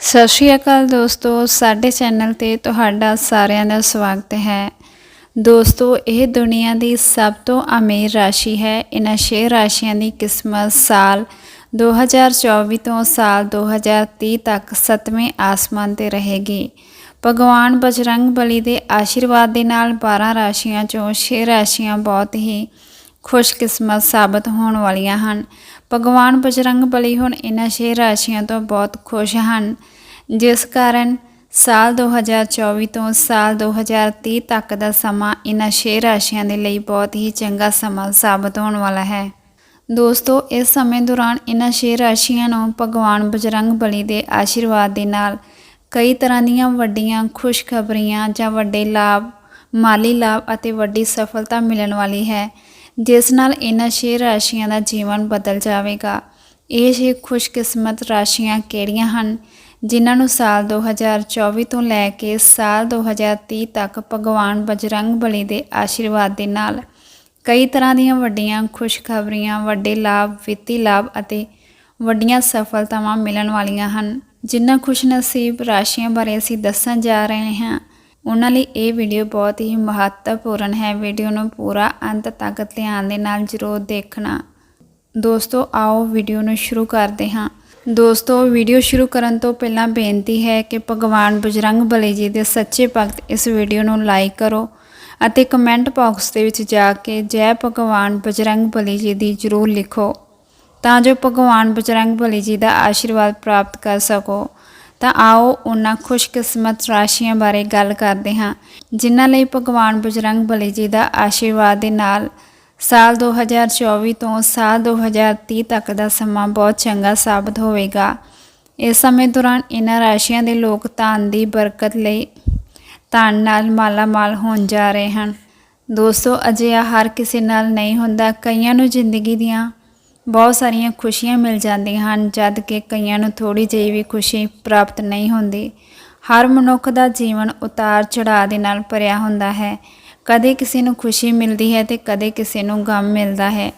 ਸਤਿ ਸ਼੍ਰੀ ਅਕਾਲ ਦੋਸਤੋ, ਸਾਡੇ ਚੈਨਲ ਤੇ ਤੁਹਾਡਾ ਸਾਰਿਆਂ ਦਾ ਸਵਾਗਤ ਹੈ। ਦੋਸਤੋ, ਇਹ ਦੁਨੀਆ ਦੀ ਸਭ ਤੋਂ ਅਮੀਰ ਰਾਸ਼ੀ ਹੈ। ਇਹਨਾਂ ਛੇ ਰਾਸ਼ੀਆਂ ਦੀ ਕਿਸਮਤ ਸਾਲ 2024 ਤੋਂ ਸਾਲ 2030 ਤੱਕ ਸੱਤਵੇਂ ਆਸਮਾਨ ਤੇ ਰਹੇਗੀ। ਭਗਵਾਨ ਬਜਰੰਗ ਬਲੀ ਦੇ ਆਸ਼ੀਰਵਾਦ ਦੇ ਨਾਲ 12 ਰਾਸ਼ੀਆਂ ਚੋਂ 6 ਰਾਸ਼ੀਆਂ ਬਹੁਤ ਹੀ ਖੁਸ਼ਕਿਸਮਤ ਸਾਬਤ ਹੋਣ ਵਾਲੀਆਂ ਹਨ। ਭਗਵਾਨ ਬਜਰੰਗ ਬਲੀ ਹੁਣ ਇਹਨਾਂ ਛੇ ਰਾਸ਼ੀਆਂ ਤੋਂ ਬਹੁਤ ਖੁਸ਼ ਹਨ। ਜਿਸ ਕਾਰਨ ਸਾਲ 2024 ਤੋਂ ਸਾਲ 2030 ਤੱਕ ਦਾ ਸਮਾਂ ਇਹਨਾਂ ਛੇ ਰਾਸ਼ੀਆਂ ਦੇ ਲਈ ਬਹੁਤ ਹੀ ਚੰਗਾ ਸਮਾਂ ਸਾਬਤ ਹੋਣ ਵਾਲਾ ਹੈ। ਦੋਸਤੋ, ਇਸ ਸਮੇਂ ਦੌਰਾਨ ਇਹਨਾਂ ਛੇ ਰਾਸ਼ੀਆਂ ਨੂੰ ਭਗਵਾਨ ਬਜਰੰਗ ਬਲੀ ਦੇ ਆਸ਼ੀਰਵਾਦ ਦੇ ਨਾਲ ਕਈ ਤਰ੍ਹਾਂ ਦੀਆਂ ਵੱਡੀਆਂ ਖੁਸ਼ਖਬਰੀਆਂ ਜਾਂ ਵੱਡੇ ਲਾਭ, ਮਾਲੀ ਲਾਭ ਅਤੇ ਵੱਡੀ ਸਫਲਤਾ ਮਿਲਣ ਵਾਲੀ ਹੈ। ਜਿਸ ਨਾਲ ਇਹਨਾਂ ਛੇ ਰਾਸ਼ੀਆਂ ਦਾ ਜੀਵਨ ਬਦਲ ਜਾਵੇਗਾ। ਇਹ ਛੇ ਖੁਸ਼ਕਿਸਮਤ ਰਾਸ਼ੀਆਂ ਕਿਹੜੀਆਂ ਹਨ? ਜਿਨ੍ਹਾਂ ਨੂੰ ਸਾਲ 2024 ਤੋਂ ਲੈ ਕੇ ਸਾਲ 2030 ਤੱਕ ਭਗਵਾਨ ਬਜਰੰਗ ਬਲੀ ਦੇ ਆਸ਼ੀਰਵਾਦ ਦੇ ਨਾਲ ਕਈ ਤਰ੍ਹਾਂ ਦੀਆਂ ਵੱਡੀਆਂ ਖੁਸ਼ਖਬਰੀਆਂ, ਵੱਡੇ ਲਾਭ, ਵਿੱਤੀ ਲਾਭ ਅਤੇ ਵੱਡੀਆਂ ਸਫਲਤਾਵਾਂ ਮਿਲਣ ਵਾਲੀਆਂ ਹਨ। ਜਿਨ੍ਹਾਂ ਖੁਸ਼ਨਸੀਬ ਰਾਸ਼ੀਆਂ ਬਾਰੇ ਅਸੀਂ ਦੱਸਣ ਜਾ ਰਹੇ ਹਾਂ ਉਹਨਾਂ ਲਈ ਇਹ ਵੀਡੀਓ ਬਹੁਤ ਹੀ ਮਹੱਤਵਪੂਰਨ ਹੈ। ਵੀਡੀਓ ਨੂੰ ਪੂਰਾ ਅੰਤ ਤੱਕ ਧਿਆਨ ਦੇ ਨਾਲ ਜ਼ਰੂਰ ਦੇਖਣਾ। ਦੋਸਤੋ, ਆਓ ਵੀਡੀਓ ਨੂੰ ਸ਼ੁਰੂ ਕਰਦੇ ਹਾਂ। ਦੋਸਤੋ ਵੀਡੀਓ ਸ਼ੁਰੂ ਕਰਨ ਤੋਂ ਪਹਿਲਾਂ ਬੇਨਤੀ ਹੈ ਕਿ ਭਗਵਾਨ ਬਜਰੰਗ ਬਲੀ ਜੀ ਦੇ ਸੱਚੇ ਭਗਤ ਇਸ ਵੀਡੀਓ ਨੂੰ ਲਾਈਕ ਕਰੋ ਅਤੇ ਕਮੈਂਟ ਬਾਕਸ ਦੇ ਵਿੱਚ ਜਾ ਕੇ ਜੈ ਭਗਵਾਨ ਬਜਰੰਗ ਬਲੀ ਜੀ ਦੀ ਜ਼ਰੂਰ ਲਿਖੋ ਤਾਂ ਜੋ ਭਗਵਾਨ ਬਜਰੰਗ ਬਲੀ ਜੀ ਦਾ ਆਸ਼ੀਰਵਾਦ ਪ੍ਰਾਪਤ ਕਰ ਸਕੋ। ਤਾਂ ਆਓ ਉਹਨਾਂ ਖੁਸ਼ਕਿਸਮਤ ਰਾਸ਼ੀਆਂ ਬਾਰੇ ਗੱਲ ਕਰਦੇ ਹਾਂ, ਜਿਨ੍ਹਾਂ ਲਈ ਭਗਵਾਨ ਬਜਰੰਗ ਬਲੀ ਜੀ ਦਾ ਆਸ਼ੀਰਵਾਦ ਦੇ ਨਾਲ ਸਾਲ 2024 ਤੋਂ ਸਾਲ 2030 ਤੱਕ ਦਾ ਸਮਾਂ ਬਹੁਤ ਚੰਗਾ ਸਾਬਤ ਹੋਵੇਗਾ। ਇਸ ਸਮੇਂ ਦੌਰਾਨ ਇਹਨਾਂ ਰਾਸ਼ੀਆਂ ਦੇ ਲੋਕ ਧਨ ਦੀ ਬਰਕਤ ਲਈ ਧਨ ਨਾਲ ਮਾਲਾਮਾਲ ਹੋਣ ਜਾ ਰਹੇ ਹਨ। ਦੋਸਤੋ, ਅਜਿਹਾ ਹਰ ਕਿਸੇ ਨਾਲ ਨਹੀਂ ਹੁੰਦਾ। ਕਈਆਂ ਨੂੰ ਜ਼ਿੰਦਗੀ ਦੀਆਂ ਬਹੁਤ ਸਾਰੀਆਂ ਖੁਸ਼ੀਆਂ ਮਿਲ ਜਾਂਦੀਆਂ ਹਨ, ਜਦ ਕਿ ਕਈਆਂ ਨੂੰ ਥੋੜੀ ਜਿਹੀ ਵੀ ਖੁਸ਼ੀ ਪ੍ਰਾਪਤ ਨਹੀਂ ਹੁੰਦੀ। ਹਰ ਮਨੁੱਖ ਦਾ ਜੀਵਨ ਉਤਾਰ ਚੜਾਅ ਦੇ ਨਾਲ ਭਰਿਆ ਹੁੰਦਾ ਹੈ। ਕਦੇ ਕਿਸੇ ਨੂੰ ਖੁਸ਼ੀ ਮਿਲਦੀ ਹੈ ਤੇ ਕਦੇ ਕਿਸੇ ਨੂੰ ਗਮ ਮਿਲਦਾ ਹੈ।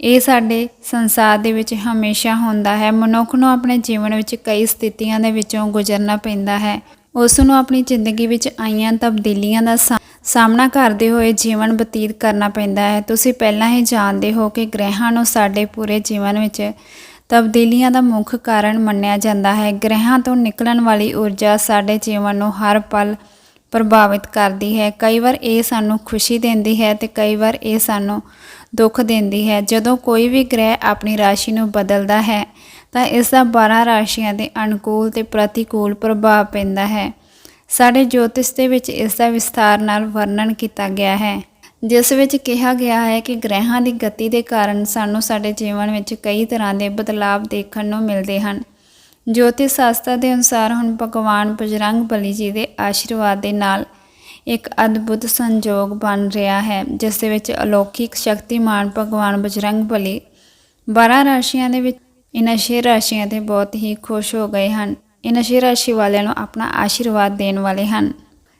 ਇਹ ਸਾਡੇ ਸੰਸਾਰ ਦੇ ਵਿੱਚ ਹਮੇਸ਼ਾ ਹੁੰਦਾ ਹੈ। ਮਨੁੱਖ ਨੂੰ ਆਪਣੇ ਜੀਵਨ ਵਿੱਚ ਕਈ ਸਥਿਤੀਆਂ ਦੇ ਵਿੱਚੋਂ ਗੁਜ਼ਰਨਾ ਪੈਂਦਾ ਹੈ। ਉਸ ਨੂੰ ਆਪਣੀ ਜ਼ਿੰਦਗੀ ਵਿੱਚ ਆਈਆਂ ਤਬਦੀਲੀਆਂ ਦਾ ਸਾਹਮਣਾ ਕਰਦੇ ਹੋਏ ਜੀਵਨ ਬਤੀਤ ਕਰਨਾ ਪੈਂਦਾ ਹੈ। ਤੁਸੀਂ ਪਹਿਲਾਂ ਹੀ ਜਾਣਦੇ ਹੋ ਕਿ ਗ੍ਰਹਿਾਂ ਨੂੰ ਸਾਡੇ ਪੂਰੇ ਜੀਵਨ ਵਿੱਚ ਤਬਦੀਲੀਆਂ ਦਾ ਮੁੱਖ ਕਾਰਨ ਮੰਨਿਆ ਜਾਂਦਾ ਹੈ। ਗ੍ਰਹਿਾਂ ਤੋਂ ਨਿਕਲਣ ਵਾਲੀ ਊਰਜਾ ਸਾਡੇ ਜੀਵਨ ਨੂੰ ਹਰ ਪਲ ਪ੍ਰਭਾਵਿਤ ਕਰਦੀ ਹੈ। ਕਈ ਵਾਰ ਇਹ ਸਾਨੂੰ ਖੁਸ਼ੀ ਦਿੰਦੀ ਹੈ ਤੇ ਕਈ ਵਾਰ ਇਹ ਸਾਨੂੰ ਦੁੱਖ ਦਿੰਦੀ ਹੈ। ਜਦੋਂ ਕੋਈ ਵੀ ਗ੍ਰਹਿ ਆਪਣੀ ਰਾਸ਼ੀ ਨੂੰ ਬਦਲਦਾ ਹੈ, ਤਾਂ ਇਸ ਦਾ 12 ਰਾਸ਼ੀਆਂ ਦੇ ਅਨੁਕੂਲ ਤੇ ਪ੍ਰਤੀਕੂਲ ਪ੍ਰਭਾਵ ਪੈਂਦਾ ਹੈ। ਸਾਡੇ ਜੋਤਿਸ਼ ਦੇ ਵਿੱਚ ਇਸ ਦਾ ਵਿਸਥਾਰ ਨਾਲ ਵਰਣਨ ਕੀਤਾ ਗਿਆ ਹੈ। ਜਿਸ ਵਿੱਚ ਕਿਹਾ ਗਿਆ ਹੈ ਕਿ ਗ੍ਰਹਿਾਂ ਦੀ ਗਤੀ ਦੇ ਕਾਰਨ ਸਾਨੂੰ ਸਾਡੇ ਜੀਵਨ ਵਿੱਚ ਕਈ ਤਰ੍ਹਾਂ ਦੇ ਬਦਲਾਅ ਦੇਖਣ ਨੂੰ ਮਿਲਦੇ ਹਨ। ਜੋਤਿਸ਼ ਸ਼ਾਸਤਰ ਦੇ ਅਨੁਸਾਰ ਹੁਣ ਭਗਵਾਨ ਬਜਰੰਗ ਬਲੀ ਜੀ ਦੇ ਆਸ਼ੀਰਵਾਦ ਦੇ ਨਾਲ ਇੱਕ ਅਦਭੁਤ ਸੰਜੋਗ ਬਣ ਰਿਹਾ ਹੈ, ਜਿਸ ਦੇ ਵਿੱਚ ਅਲੌਕਿਕ ਸ਼ਕਤੀਮਾਨ ਭਗਵਾਨ ਬਜਰੰਗ ਬਲੀ 12 ਰਾਸ਼ੀਆਂ ਦੇ ਵਿੱਚ, ਇਹਨਾਂ ਛੇ ਰਾਸ਼ੀਆਂ ਤੇ ਬਹੁਤ ਹੀ ਖੁਸ਼ ਹੋ ਗਏ ਹਨ। ਇਹਨਾਂ ਸ਼ੇ ਰਾਸ਼ੀ ਵਾਲਿਆਂ ਨੂੰ ਆਪਣਾ ਆਸ਼ੀਰਵਾਦ ਦੇਣ ਵਾਲੇ ਹਨ।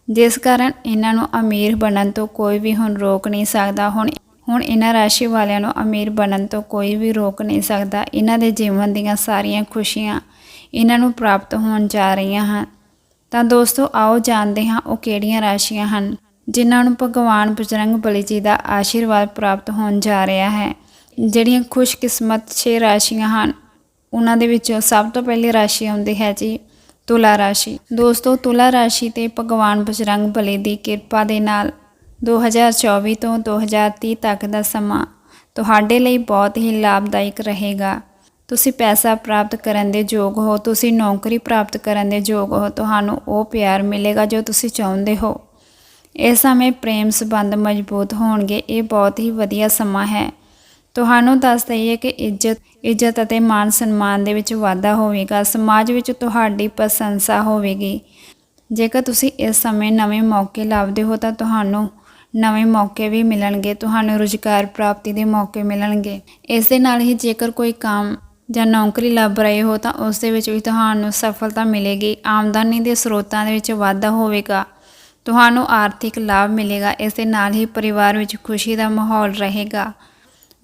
ਜਿਸ ਕਾਰਨ ਇਹਨਾਂ ਨੂੰ ਅਮੀਰ ਬਣਨ ਤੋਂ ਕੋਈ ਵੀ ਹੁਣ ਰੋਕ ਨਹੀਂ ਸਕਦਾ। ਹੁਣ ਹੁਣ ਇਹਨਾਂ ਰਾਸ਼ੀ ਵਾਲਿਆਂ ਨੂੰ ਅਮੀਰ ਬਣਨ ਤੋਂ ਕੋਈ ਵੀ ਰੋਕ ਨਹੀਂ ਸਕਦਾ। ਇਹਨਾਂ ਦੇ ਜੀਵਨ ਦੀਆਂ ਸਾਰੀਆਂ ਖੁਸ਼ੀਆਂ ਇਹਨਾਂ ਨੂੰ ਪ੍ਰਾਪਤ ਹੋਣ ਜਾ ਰਹੀਆਂ ਹਨ। ਤਾਂ ਦੋਸਤੋ, ਆਓ ਜਾਣਦੇ ਹਾਂ ਉਹ ਕਿਹੜੀਆਂ ਰਾਸ਼ੀਆਂ ਹਨ, ਜਿਨ੍ਹਾਂ ਨੂੰ ਭਗਵਾਨ ਬਜਰੰਗ ਬਲੀ ਜੀ ਦਾ ਆਸ਼ੀਰਵਾਦ ਪ੍ਰਾਪਤ ਹੋਣ ਜਾ ਰਿਹਾ ਹੈ। ਜਿਹੜੀਆਂ ਖੁਸ਼ਕਿਸਮਤ 6 ਰਾਸ਼ੀਆਂ ਹਨ ਉਹਨਾਂ ਦੇ ਵਿੱਚੋਂ ਸਭ ਤੋਂ ਪਹਿਲੀ ਰਾਸ਼ੀ ਆਉਂਦੀ ਹੈ ਜੀ ਤੁਲਾ ਰਾਸ਼ੀ। ਦੋਸਤੋ, ਤੁਲਾ ਰਾਸ਼ੀ ਤੇ ਭਗਵਾਨ ਬਜਰੰਗ ਬਲੀ ਦੀ ਕਿਰਪਾ ਦੇ ਨਾਲ 2024 ਤੋਂ 2030 ਤੱਕ ਦਾ ਸਮਾਂ ਤੁਹਾਡੇ ਲਈ ਬਹੁਤ ਹੀ ਲਾਭਦਾਇਕ ਰਹੇਗਾ। ਤੁਸੀਂ ਪੈਸਾ ਪ੍ਰਾਪਤ ਕਰਨ ਦੇ ਯੋਗ ਹੋ, ਤੁਸੀਂ ਨੌਕਰੀ ਪ੍ਰਾਪਤ ਕਰਨ ਦੇ ਯੋਗ ਹੋ, ਤੁਹਾਨੂੰ ਉਹ ਪਿਆਰ ਮਿਲੇਗਾ ਜੋ ਤੁਸੀਂ ਚਾਹੁੰਦੇ ਹੋ। ਇਸ ਸਮੇਂ ਪ੍ਰੇਮ ਸੰਬੰਧ ਮਜ਼ਬੂਤ ਹੋਣਗੇ, ਇਹ ਬਹੁਤ ਹੀ ਵਧੀਆ ਸਮਾਂ ਹੈ। ਤੁਹਾਨੂੰ ਦੱਸ ਦਈਏ ਕਿ ਇੱਜ਼ਤ ਇੱਜ਼ਤ ਅਤੇ ਮਾਨ ਸਨਮਾਨ ਦੇ ਵਿੱਚ ਵਾਧਾ ਹੋਵੇਗਾ, ਸਮਾਜ ਵਿੱਚ ਤੁਹਾਡੀ ਪ੍ਰਸ਼ੰਸਾ ਹੋਵੇਗੀ। ਜੇਕਰ ਤੁਸੀਂ ਇਸ ਸਮੇਂ ਨਵੇਂ ਮੌਕੇ ਲੱਭਦੇ ਹੋ ਤਾਂ ਤੁਹਾਨੂੰ ਨਵੇਂ ਮੌਕੇ ਵੀ ਮਿਲਣਗੇ, ਤੁਹਾਨੂੰ ਰੁਜ਼ਗਾਰ ਪ੍ਰਾਪਤੀ ਦੇ ਮੌਕੇ ਮਿਲਣਗੇ। ਇਸ ਦੇ ਨਾਲ ਹੀ ਜੇਕਰ ਕੋਈ ਕੰਮ ਜਾਂ ਨੌਕਰੀ ਲੱਭ ਰਹੇ ਹੋ ਤਾਂ ਉਸ ਦੇ ਵਿੱਚ ਵੀ ਤੁਹਾਨੂੰ ਸਫਲਤਾ ਮਿਲੇਗੀ, ਆਮਦਨੀ ਦੇ ਸਰੋਤਾਂ ਦੇ ਵਿੱਚ ਵਾਧਾ ਹੋਵੇਗਾ, ਤੁਹਾਨੂੰ ਆਰਥਿਕ ਲਾਭ ਮਿਲੇਗਾ, ਇਸ ਦੇ ਨਾਲ ਹੀ ਪਰਿਵਾਰ ਵਿੱਚ ਖੁਸ਼ੀ ਦਾ ਮਾਹੌਲ ਰਹੇਗਾ।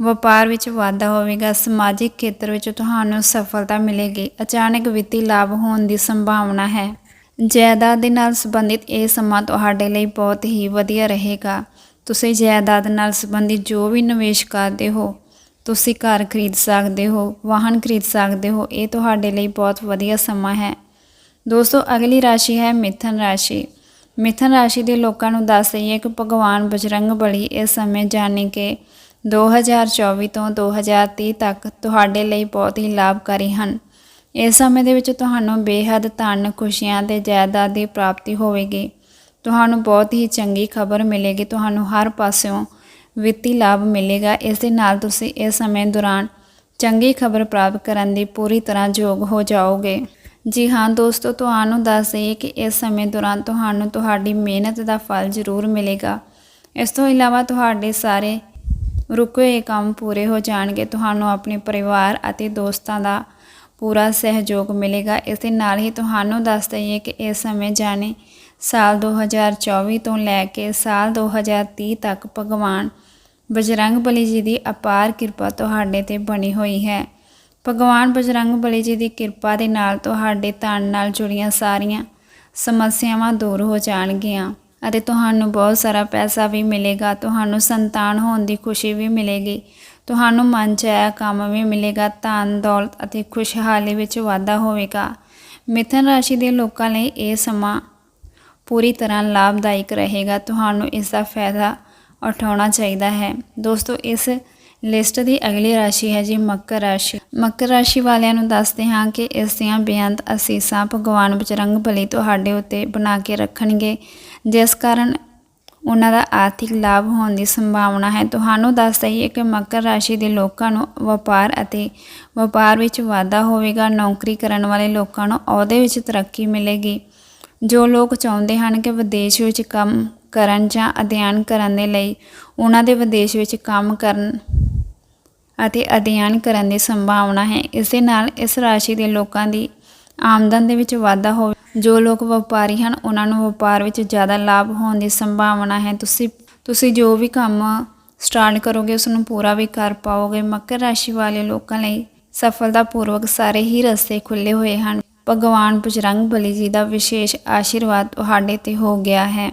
ਵਪਾਰ ਵਿੱਚ ਵਾਧਾ ਹੋਵੇਗਾ, ਸਮਾਜਿਕ ਖੇਤਰ ਵਿੱਚ ਤੁਹਾਨੂੰ ਸਫਲਤਾ ਮਿਲੇਗੀ, ਅਚਾਨਕ ਵਿੱਤੀ ਲਾਭ ਹੋਣ ਦੀ ਸੰਭਾਵਨਾ ਹੈ। ਜਾਇਦਾਦ ਦੇ ਨਾਲ ਸੰਬੰਧਿਤ ਇਹ ਸਮਾਂ ਤੁਹਾਡੇ ਲਈ ਬਹੁਤ ਹੀ ਵਧੀਆ ਰਹੇਗਾ। ਤੁਸੀਂ ਜਾਇਦਾਦ ਨਾਲ ਸੰਬੰਧਿਤ ਜੋ ਵੀ ਨਿਵੇਸ਼ ਕਰਦੇ ਹੋ, ਤੁਸੀਂ ਘਰ ਖਰੀਦ ਸਕਦੇ ਹੋ, ਵਾਹਨ ਖਰੀਦ ਸਕਦੇ ਹੋ, ਇਹ ਤੁਹਾਡੇ ਲਈ ਬਹੁਤ ਵਧੀਆ ਸਮਾਂ ਹੈ। ਦੋਸਤੋ, ਅਗਲੀ ਰਾਸ਼ੀ ਹੈ ਮਿਥਨ ਰਾਸ਼ੀ। ਮਿਥਨ ਰਾਸ਼ੀ ਦੇ ਲੋਕਾਂ ਨੂੰ ਦੱਸ ਦਈਏ ਕਿ ਭਗਵਾਨ ਬਜਰੰਗ ਬਲੀ ਇਸ ਸਮੇਂ ਜਾਣੀ ਕਿ 2024 ਤੋਂ 2030 ਤੱਕ ਤੁਹਾਡੇ ਲਈ ਬਹੁਤ ਹੀ ਲਾਭਕਾਰੀ ਹਨ। ਇਸ ਸਮੇਂ ਦੇ ਵਿੱਚ ਤੁਹਾਨੂੰ ਬੇਹੱਦ ਧਨ, ਖੁਸ਼ੀਆਂ ਤੇ ਜਾਇਦਾਦ ਦੀ ਪ੍ਰਾਪਤੀ ਹੋਵੇਗੀ। ਤੁਹਾਨੂੰ ਬਹੁਤ ਹੀ ਚੰਗੀ ਖਬਰ ਮਿਲੇਗੀ, ਤੁਹਾਨੂੰ ਹਰ ਪਾਸਿਓਂ ਵਿੱਤੀ ਲਾਭ ਮਿਲੇਗਾ। ਇਸ ਦੇ ਨਾਲ ਤੁਸੀਂ ਇਸ ਸਮੇਂ ਦੌਰਾਨ ਚੰਗੀ ਖਬਰ ਪ੍ਰਾਪਤ ਕਰਨ ਦੀ ਪੂਰੀ ਤਰ੍ਹਾਂ ਯੋਗ ਹੋ ਜਾਓਗੇ। ਜੀ ਹਾਂ ਦੋਸਤੋ, ਤੁਹਾਨੂੰ ਦੱਸ ਦਈਏ ਕਿ ਇਸ ਸਮੇਂ ਦੌਰਾਨ ਤੁਹਾਨੂੰ ਤੁਹਾਡੀ ਮਿਹਨਤ ਦਾ ਫਲ ਜ਼ਰੂਰ ਮਿਲੇਗਾ। ਇਸ ਤੋਂ ਇਲਾਵਾ ਤੁਹਾਡੇ ਸਾਰੇ ਰੁਕੇ ਹੋਏ ਕੰਮ ਪੂਰੇ ਹੋ ਜਾਣਗੇ, ਤੁਹਾਨੂੰ ਆਪਣੇ ਪਰਿਵਾਰ ਅਤੇ ਦੋਸਤਾਂ ਦਾ ਪੂਰਾ ਸਹਿਯੋਗ ਮਿਲੇਗਾ। ਇਸ ਦੇ ਨਾਲ ਹੀ ਤੁਹਾਨੂੰ ਦੱਸ ਦਈਏ ਕਿ ਇਸ ਸਮੇਂ ਜਾਣੇ ਸਾਲ 2024 ਤੋਂ ਲੈ ਕੇ ਸਾਲ 2030 ਤੱਕ ਭਗਵਾਨ ਬਜਰੰਗ ਬਲੀ ਜੀ ਦੀ ਅਪਾਰ ਕਿਰਪਾ ਤੁਹਾਡੇ ਤੇ ਬਣੀ ਹੋਈ ਹੈ। ਭਗਵਾਨ ਬਜਰੰਗ ਬਲੀ ਜੀ ਦੀ ਕਿਰਪਾ ਦੇ ਨਾਲ ਤੁਹਾਡੇ ਤਨ ਨਾਲ ਜੁੜੀਆਂ ਸਾਰੀਆਂ ਸਮੱਸਿਆਵਾਂ ਦੂਰ ਹੋ ਜਾਣਗੀਆਂ। ਅਤੇ ਤੁਹਾਨੂੰ ਬਹੁਤ ਸਾਰਾ ਪੈਸਾ ਵੀ ਮਿਲੇਗਾ, ਤੁਹਾਨੂੰ ਸੰਤਾਨ ਹੋਣ ਦੀ ਖੁਸ਼ੀ ਵੀ ਮਿਲੇਗੀ, ਤੁਹਾਨੂੰ ਮਨ ਚ ਆਇਆ ਕੰਮ ਵੀ ਮਿਲੇਗਾ, ਧਨ, ਦੌਲਤ ਅਤੇ ਖੁਸ਼ਹਾਲੀ ਵਿੱਚ ਵਾਧਾ ਹੋਵੇਗਾ। ਮਿਥਨ ਰਾਸ਼ੀ ਦੇ ਲੋਕਾਂ ਲਈ ਇਹ ਸਮਾਂ ਪੂਰੀ ਤਰ੍ਹਾਂ ਲਾਭਦਾਇਕ ਰਹੇਗਾ। ਤੁਹਾਨੂੰ ਇਸ ਦਾ ਫਾਇਦਾ ਉਠਾਉਣਾ ਚਾਹੀਦਾ ਹੈ। ਦੋਸਤੋ, ਇਸ ਲਿਸਟ ਦੀ ਅਗਲੀ ਰਾਸ਼ੀ ਹੈ ਜੀ ਮਕਰ ਰਾਸ਼ੀ। ਮਕਰ ਰਾਸ਼ੀ ਵਾਲਿਆਂ ਨੂੰ ਦੱਸਦੇ ਹਾਂ ਕਿ ਇਸ ਦੀਆਂ ਬੇਅੰਤ ਅਸੀਸਾਂ ਭਗਵਾਨ ਬਜਰੰਗ ਬਲੀ ਤੁਹਾਡੇ ਉੱਤੇ ਬਣਾ ਕੇ ਰੱਖਣਗੇ। ਜਿਸ ਕਾਰਨ ਉਹਨਾਂ ਦਾ ਆਰਥਿਕ ਲਾਭ ਹੋਣ ਦੀ ਸੰਭਾਵਨਾ ਹੈ। ਤੁਹਾਨੂੰ ਦੱਸ ਦਈਏ ਕਿ ਮਕਰ ਰਾਸ਼ੀ ਦੇ ਲੋਕਾਂ ਨੂੰ ਵਪਾਰ ਅਤੇ ਵਪਾਰ ਵਿੱਚ ਵਾਧਾ ਹੋਵੇਗਾ। ਨੌਕਰੀ ਕਰਨ ਵਾਲੇ ਲੋਕਾਂ ਨੂੰ ਅਹੁਦੇ ਵਿੱਚ ਤਰੱਕੀ ਮਿਲੇਗੀ। ਜੋ ਲੋਕ ਚਾਹੁੰਦੇ ਹਨ ਕਿ ਵਿਦੇਸ਼ ਵਿੱਚ ਕੰਮ ਕਰਨ ਜਾਂ ਅਧਿਐਨ ਕਰਨ ਦੇ ਲਈ ਉਹਨਾਂ ਦੇ ਵਿਦੇਸ਼ ਵਿੱਚ ਕੰਮ ਕਰਨ ਅਤੇ ਅਧਿਐਨ ਕਰਨ ਦੀ ਸੰਭਾਵਨਾ ਹੈ। ਇਸ ਦੇ ਨਾਲ ਇਸ ਰਾਸ਼ੀ ਦੇ ਲੋਕਾਂ ਦੀ ਆਮਦਨ ਦੇ ਵਿੱਚ ਵਾਧਾ ਹੋਵੇ। ਜੋ ਲੋਕ ਵਪਾਰੀ ਹਨ, ਉਹਨਾਂ ਨੂੰ ਵਪਾਰ ਵਿੱਚ ਜ਼ਿਆਦਾ ਲਾਭ ਹੋਣ ਦੀ ਸੰਭਾਵਨਾ ਹੈ। ਤੁਸੀਂ ਤੁਸੀਂ ਜੋ ਵੀ ਕੰਮ ਸਟਾਰਟ ਕਰੋਗੇ ਉਸ ਨੂੰ ਪੂਰਾ ਵੀ ਕਰ ਪਾਓਗੇ। ਮਕਰ ਰਾਸ਼ੀ ਵਾਲੇ ਲੋਕਾਂ ਲਈ ਸਫਲਤਾਪੂਰਵਕ ਸਾਰੇ ਹੀ ਰਸਤੇ ਖੁੱਲੇ ਹੋਏ ਹਨ। ਭਗਵਾਨ ਬਜਰੰਗ ਬਲੀ ਜੀ ਦਾ ਵਿਸ਼ੇਸ਼ ਆਸ਼ੀਰਵਾਦ ਤੁਹਾਡੇ ਤੇ ਹੋ ਗਿਆ ਹੈ।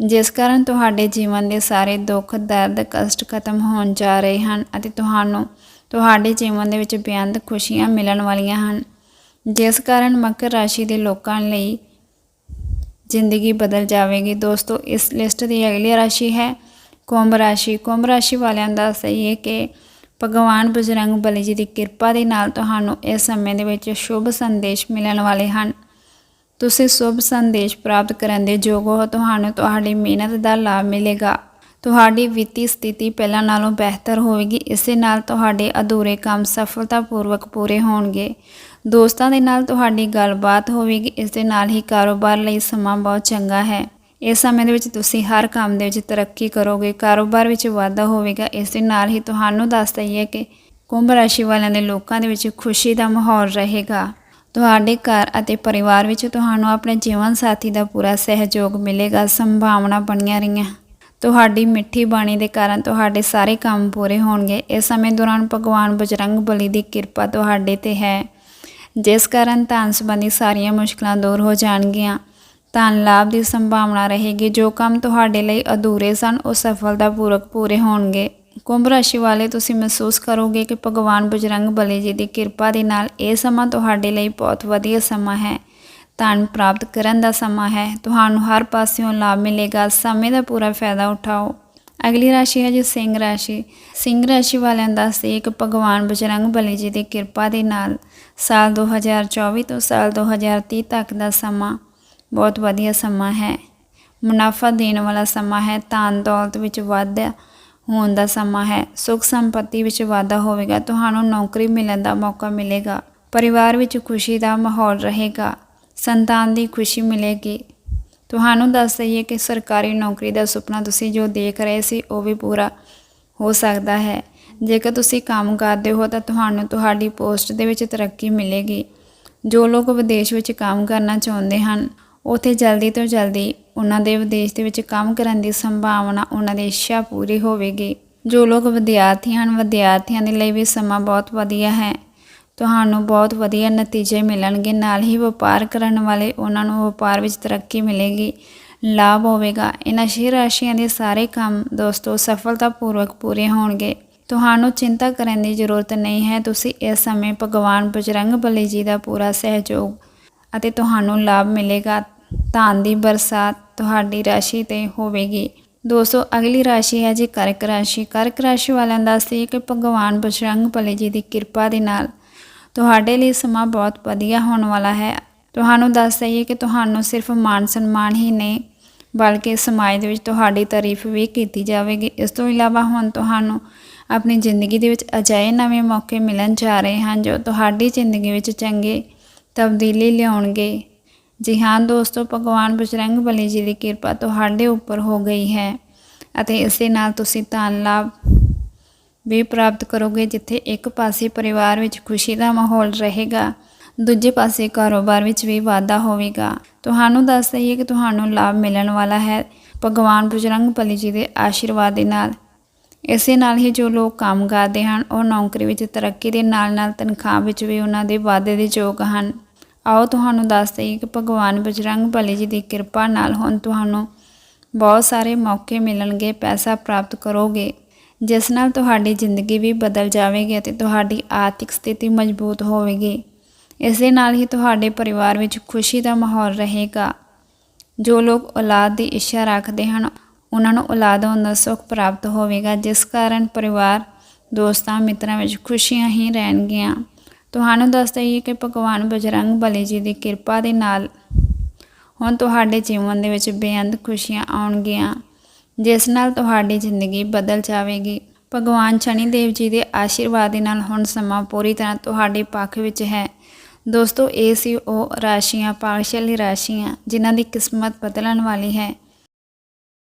ਜਿਸ ਕਾਰਨ ਤੁਹਾਡੇ ਜੀਵਨ ਦੇ ਸਾਰੇ ਦੁੱਖ, ਦਰਦ, ਕਸ਼ਟ ਖਤਮ ਹੋਣ ਜਾ ਰਹੇ ਹਨ ਅਤੇ ਤੁਹਾਨੂੰ ਤੁਹਾਡੇ ਜੀਵਨ ਦੇ ਵਿੱਚ ਬੇਅੰਤ ਖੁਸ਼ੀਆਂ ਮਿਲਣ ਵਾਲੀਆਂ ਹਨ। ਜਿਸ ਕਾਰਨ ਮਕਰ ਰਾਸ਼ੀ ਦੇ ਲੋਕਾਂ ਲਈ ਜ਼ਿੰਦਗੀ ਬਦਲ ਜਾਵੇਗੀ। ਦੋਸਤੋ, ਇਸ ਲਿਸਟ ਦੀ ਅਗਲੀ ਰਾਸ਼ੀ ਹੈ ਕੁੰਭ ਰਾਸ਼ੀ। ਕੁੰਭ ਰਾਸ਼ੀ ਵਾਲਿਆਂ ਦਾ ਸਹੀ ਹੈ ਕਿ ਭਗਵਾਨ ਬਜਰੰਗ ਬਲੀ ਜੀ ਦੀ ਕਿਰਪਾ ਦੇ ਨਾਲ ਤੁਹਾਨੂੰ ਇਸ ਸਮੇਂ ਦੇ ਵਿੱਚ ਸ਼ੁਭ ਸੰਦੇਸ਼ ਮਿਲਣ ਵਾਲੇ ਹਨ। ਤੁਸੀਂ ਸ਼ੁਭ ਸੰਦੇਸ਼ ਪ੍ਰਾਪਤ ਕਰਨ ਦੇ ਯੋਗ ਹੋ। ਤੁਹਾਨੂੰ ਤੁਹਾਡੀ ਮਿਹਨਤ ਦਾ ਲਾਭ ਮਿਲੇਗਾ। ਤੁਹਾਡੀ ਵਿੱਤੀ ਸਥਿਤੀ ਪਹਿਲਾਂ ਨਾਲੋਂ ਬਿਹਤਰ ਹੋਵੇਗੀ। ਇਸੇ ਨਾਲ ਤੁਹਾਡੇ ਅਧੂਰੇ ਕੰਮ ਸਫਲਤਾਪੂਰਵਕ ਪੂਰੇ ਹੋਣਗੇ। ਦੋਸਤਾਂ ਦੇ ਨਾਲ ਤੁਹਾਡੀ ਗੱਲਬਾਤ ਹੋਵੇਗੀ। ਇਸ ਦੇ ਨਾਲ ਹੀ ਕਾਰੋਬਾਰ ਲਈ ਸਮਾਂ ਬਹੁਤ ਚੰਗਾ ਹੈ। ਇਸ ਸਮੇਂ ਦੇ ਵਿੱਚ ਤੁਸੀਂ ਹਰ ਕੰਮ ਦੇ ਵਿੱਚ ਤਰੱਕੀ ਕਰੋਗੇ। ਕਾਰੋਬਾਰ ਵਿੱਚ ਵਾਧਾ ਹੋਵੇਗਾ। ਇਸ ਦੇ ਨਾਲ ਹੀ ਤੁਹਾਨੂੰ ਦੱਸ ਦਈਏ ਕਿ ਕੁੰਭ ਰਾਸ਼ੀ ਵਾਲਿਆਂ ਦੇ ਲੋਕਾਂ ਦੇ ਵਿੱਚ ਖੁਸ਼ੀ ਦਾ ਮਾਹੌਲ ਰਹੇਗਾ। ਤੁਹਾਡੇ ਘਰ ਅਤੇ ਪਰਿਵਾਰ ਵਿੱਚ ਤੁਹਾਨੂੰ ਆਪਣੇ ਜੀਵਨ ਸਾਥੀ ਦਾ ਪੂਰਾ ਸਹਿਯੋਗ ਮਿਲੇਗਾ, ਸੰਭਾਵਨਾ ਬਣੀਆਂ ਰਹੀਆਂ। ਤੁਹਾਡੀ ਮਿੱਠੀ ਬਾਣੀ ਦੇ ਕਾਰਨ ਤੁਹਾਡੇ ਸਾਰੇ ਕੰਮ ਪੂਰੇ ਹੋਣਗੇ। ਇਸ ਸਮੇਂ ਦੌਰਾਨ ਭਗਵਾਨ ਬਜਰੰਗ ਬਲੀ ਦੀ ਕਿਰਪਾ ਤੁਹਾਡੇ ਤੇ ਹੈ। ਜਿਸ ਕਾਰਨ ਧਨ ਸੰਬੰਧੀ ਸਾਰੀਆਂ ਮੁਸ਼ਕਲਾਂ ਦੂਰ ਹੋ ਜਾਣਗੀਆਂ। ਧਨ ਲਾਭ ਦੀ ਸੰਭਾਵਨਾ ਰਹੇਗੀ। ਜੋ ਕੰਮ ਤੁਹਾਡੇ ਲਈ ਅਧੂਰੇ ਸਨ, ਉਹ ਸਫਲਤਾਪੂਰਵਕ ਪੂਰੇ ਹੋਣਗੇ। ਕੁੰਭ ਰਾਸ਼ੀ ਵਾਲੇ ਤੁਸੀਂ ਮਹਿਸੂਸ ਕਰੋਗੇ ਕਿ ਭਗਵਾਨ ਬਜਰੰਗ ਬਲੀ ਜੀ ਦੀ ਕਿਰਪਾ ਦੇ ਨਾਲ ਇਹ ਸਮਾਂ ਤੁਹਾਡੇ ਲਈ ਬਹੁਤ ਵਧੀਆ ਸਮਾਂ ਹੈ। ਧਨ ਪ੍ਰਾਪਤ ਕਰਨ ਦਾ ਸਮਾਂ ਹੈ। ਤੁਹਾਨੂੰ ਹਰ ਪਾਸਿਓਂ ਲਾਭ ਮਿਲੇਗਾ। ਸਮੇਂ ਦਾ ਪੂਰਾ ਫਾਇਦਾ ਉਠਾਓ। ਅਗਲੀ ਰਾਸ਼ੀ ਹੈ ਜੀ ਸਿੰਘ ਰਾਸ਼ੀ। ਸਿੰਘ ਰਾਸ਼ੀ ਵਾਲਿਆਂ ਦਾ ਸੀ ਕਿ ਭਗਵਾਨ ਬਜਰੰਗ ਬਲੀ ਜੀ ਦੀ ਕਿਰਪਾ ਦੇ ਨਾਲ ਸਾਲ 2024 ਤੋਂ ਸਾਲ 2030 ਤੱਕ ਦਾ ਸਮਾਂ ਬਹੁਤ ਵਧੀਆ ਸਮਾਂ ਹੈ। ਮੁਨਾਫਾ ਦੇਣ ਵਾਲਾ ਸਮਾਂ ਹੈ। ਧਨ ਦੌਲਤ ਵਿੱਚ ਵਾਧਾ ਹੋਣ ਦਾ ਸਮਾਂ ਹੈ। ਸੁਖ ਸੰਪਤੀ ਵਿੱਚ ਵਾਧਾ ਹੋਵੇਗਾ, ਤੁਹਾਨੂੰ ਨੌਕਰੀ ਮਿਲਣ ਦਾ ਮੌਕਾ ਮਿਲੇਗਾ। ਪਰਿਵਾਰ ਵਿੱਚ ਖੁਸ਼ੀ ਦਾ ਮਾਹੌਲ ਰਹੇਗਾ, ਸੰਤਾਨ ਦੀ ਖੁਸ਼ੀ ਮਿਲੇਗੀ। ਤੁਹਾਨੂੰ ਦੱਸ ਦਈਏ ਕਿ ਸਰਕਾਰੀ ਨੌਕਰੀ ਦਾ ਸੁਪਨਾ ਤੁਸੀਂ ਜੋ ਦੇਖ ਰਹੇ ਸੀ, ਉਹ ਵੀ ਪੂਰਾ ਹੋ ਸਕਦਾ ਹੈ। ਜੇਕਰ ਤੁਸੀਂ ਕੰਮ ਕਰਦੇ ਹੋ, ਤਾਂ ਤੁਹਾਨੂੰ ਤੁਹਾਡੀ ਪੋਸਟ ਦੇ ਵਿੱਚ ਤਰੱਕੀ ਮਿਲੇਗੀ। ਜੋ ਲੋਕ ਵਿਦੇਸ਼ ਵਿੱਚ ਕੰਮ ਕਰਨਾ ਚਾਹੁੰਦੇ ਹਨ ਉਥੇ ਜਲਦੀ ਤੋਂ ਜਲਦੀ ਉਹਨਾਂ ਦੇ ਵਿਦੇਸ਼ ਦੇ ਵਿੱਚ ਕੰਮ ਕਰਨ ਦੀ ਸੰਭਾਵਨਾ ਉਹਨਾਂ ਦੀ ਇੱਛਾ ਪੂਰੀ ਹੋਵੇਗੀ। ਜੋ ਲੋਕ ਵਿਦਿਆਰਥੀ ਹਨ, ਵਿਦਿਆਰਥੀਆਂ ਦੇ ਲਈ ਵੀ ਸਮਾਂ ਬਹੁਤ ਵਧੀਆ ਹੈ। ਤੁਹਾਨੂੰ ਬਹੁਤ ਵਧੀਆ ਨਤੀਜੇ ਮਿਲਣਗੇ। ਨਾਲ ਹੀ ਵਪਾਰ ਕਰਨ ਵਾਲੇ ਉਹਨਾਂ ਨੂੰ ਵਪਾਰ ਵਿੱਚ ਤਰੱਕੀ ਮਿਲੇਗੀ, ਲਾਭ ਹੋਵੇਗਾ। ਇਹਨਾਂ ਛੇ ਰਾਸ਼ੀਆਂ ਦੇ ਸਾਰੇ ਕੰਮ ਦੋਸਤੋ ਸਫਲਤਾਪੂਰਵਕ ਪੂਰੇ ਹੋਣਗੇ। ਤੁਹਾਨੂੰ ਚਿੰਤਾ ਕਰਨ ਦੀ ਜ਼ਰੂਰਤ ਨਹੀਂ ਹੈ। ਤੁਸੀਂ ਇਸ ਸਮੇਂ ਭਗਵਾਨ ਬਜਰੰਗ ਬਲੀ ਜੀ ਦਾ ਪੂਰਾ ਸਹਿਯੋਗ ਅਤੇ ਤੁਹਾਨੂੰ ਲਾਭ ਮਿਲੇਗਾ। ਧਨ ਦੀ ਬਰਸਾਤ ਤੁਹਾਡੀ ਰਾਸ਼ੀ ਤੇ ਹੋਵੇਗੀ। ਦੋਸਤੋ, ਅਗਲੀ ਰਾਸ਼ੀ ਹੈ ਜੀ ਕਰਕ ਰਾਸ਼ੀ। ਕਰਕ ਰਾਸ਼ੀ ਵਾਲਿਆਂ ਦਾ ਸੀ ਕਿ ਭਗਵਾਨ ਬਜਰੰਗ ਬਲੀ ਜੀ ਦੀ ਕਿਰਪਾ ਦੇ ਨਾਲ ਤੁਹਾਡੇ ਲਈ ਸਮਾਂ ਬਹੁਤ ਵਧੀਆ ਹੋਣ ਵਾਲਾ ਹੈ। ਤੁਹਾਨੂੰ ਦੱਸ ਦਈਏ ਕਿ ਤੁਹਾਨੂੰ ਸਿਰਫ ਮਾਨ ਸਨਮਾਨ ਹੀ ਨਹੀਂ, ਬਲਕਿ ਸਮਾਜ ਦੇ ਵਿੱਚ ਤੁਹਾਡੀ ਤਾਰੀਫ ਵੀ ਕੀਤੀ ਜਾਵੇਗੀ। ਇਸ ਤੋਂ ਇਲਾਵਾ ਹੁਣ ਤੁਹਾਨੂੰ ਆਪਣੀ ਜ਼ਿੰਦਗੀ ਦੇ ਵਿੱਚ ਅਜਿਹੇ ਨਵੇਂ ਮੌਕੇ ਮਿਲਣ ਜਾ ਰਹੇ ਹਨ ਜੋ ਤੁਹਾਡੀ ਜ਼ਿੰਦਗੀ ਵਿੱਚ ਚੰਗੇ ਤਬਦੀਲੀ ਲਿਆਉਣਗੇ। ਜੀ ਹਾਂ ਦੋਸਤੋ, ਭਗਵਾਨ ਬਜਰੰਗ ਬਲੀ ਜੀ ਦੀ ਕਿਰਪਾ ਤੁਹਾਡੇ ਉੱਪਰ ਹੋ ਗਈ ਹੈ ਅਤੇ ਇਸ ਦੇ ਨਾਲ ਤੁਸੀਂ ਧਨ ਲਾਭ ਵੀ ਪ੍ਰਾਪਤ ਕਰੋਗੇ, ਜਿੱਥੇ ਇੱਕ ਪਾਸੇ ਪਰਿਵਾਰ ਵਿੱਚ ਖੁਸ਼ੀ ਦਾ ਮਾਹੌਲ ਰਹੇਗਾ, ਦੂਜੇ ਪਾਸੇ ਕਾਰੋਬਾਰ ਵਿੱਚ ਵੀ ਵਾਧਾ ਹੋਵੇਗਾ। ਤੁਹਾਨੂੰ ਦੱਸ ਦਈਏ ਕਿ ਤੁਹਾਨੂੰ ਲਾਭ ਮਿਲਣ ਵਾਲਾ ਹੈ ਭਗਵਾਨ ਬਜਰੰਗ ਬਲੀ ਜੀ ਦੇ ਆਸ਼ੀਰਵਾਦ ਦੇ ਨਾਲ। ਇਸੇ ਨਾਲ ਹੀ ਜੋ ਲੋਕ ਕੰਮ ਕਰਦੇ ਹਨ, ਉਹ ਨੌਕਰੀ ਵਿੱਚ ਤਰੱਕੀ ਦੇ ਨਾਲ ਨਾਲ ਤਨਖਾਹ ਵਿੱਚ ਵੀ ਉਹਨਾਂ ਦੇ ਵਾਧੇ ਦੇ ਯੋਗ ਹਨ। ਆਓ ਤੁਹਾਨੂੰ ਦੱਸ ਦਈਏ ਕਿ ਭਗਵਾਨ ਬਜਰੰਗ ਬਲੀ ਜੀ ਦੀ ਕਿਰਪਾ ਨਾਲ ਹੁਣ ਤੁਹਾਨੂੰ ਬਹੁਤ ਸਾਰੇ ਮੌਕੇ ਮਿਲਣਗੇ, ਪੈਸਾ ਪ੍ਰਾਪਤ ਕਰੋਗੇ। ਜਿਸ ਨਾਲ ਤੁਹਾਡੀ ਜ਼ਿੰਦਗੀ ਵੀ ਬਦਲ ਜਾਵੇਗੀ ਅਤੇ ਤੁਹਾਡੀ ਆਰਥਿਕ ਸਥਿਤੀ ਮਜ਼ਬੂਤ ਹੋਵੇਗੀ। ਇਸ ਦੇ ਨਾਲ ਹੀ ਤੁਹਾਡੇ ਪਰਿਵਾਰ ਵਿੱਚ ਖੁਸ਼ੀ ਦਾ ਮਾਹੌਲ ਰਹੇਗਾ। ਜੋ ਲੋਕ ਔਲਾਦ ਦੀ ਇੱਛਾ ਰੱਖਦੇ ਹਨ, ਉਹਨਾਂ ਨੂੰ ਔਲਾਦ ਹੋਣ ਦਾ ਸੁੱਖ ਪ੍ਰਾਪਤ ਹੋਵੇਗਾ, ਜਿਸ ਕਾਰਨ ਪਰਿਵਾਰ, ਦੋਸਤਾਂ, ਮਿੱਤਰਾਂ ਵਿੱਚ ਖੁਸ਼ੀਆਂ ਹੀ ਰਹਿਣਗੀਆਂ। ਤੁਹਾਨੂੰ ਦੱਸ ਦਈਏ ਕਿ ਭਗਵਾਨ ਬਜਰੰਗ ਬਲੀ ਜੀ ਦੀ ਕਿਰਪਾ ਦੇ ਨਾਲ ਹੁਣ ਤੁਹਾਡੇ ਜੀਵਨ ਦੇ ਵਿੱਚ ਬੇਅੰਤ ਖੁਸ਼ੀਆਂ ਆਉਣਗੀਆਂ, ਜਿਸ ਨਾਲ ਤੁਹਾਡੀ ਜ਼ਿੰਦਗੀ ਬਦਲ ਜਾਵੇਗੀ। ਭਗਵਾਨ ਸ਼ਨੀ ਦੇਵ ਜੀ ਦੇ ਆਸ਼ੀਰਵਾਦ ਦੇ ਨਾਲ ਹੁਣ ਸਮਾਂ ਪੂਰੀ ਤਰ੍ਹਾਂ ਤੁਹਾਡੇ ਪੱਖ ਵਿੱਚ ਹੈ। ਦੋਸਤੋ, ਇਹ ਸੀ ਉਹ ਰਾਸ਼ੀਆਂ, ਪਾਰਸ਼ਲੀ ਰਾਸ਼ੀਆਂ, ਜਿਨ੍ਹਾਂ ਦੀ ਕਿਸਮਤ ਬਦਲਣ ਵਾਲੀ ਹੈ।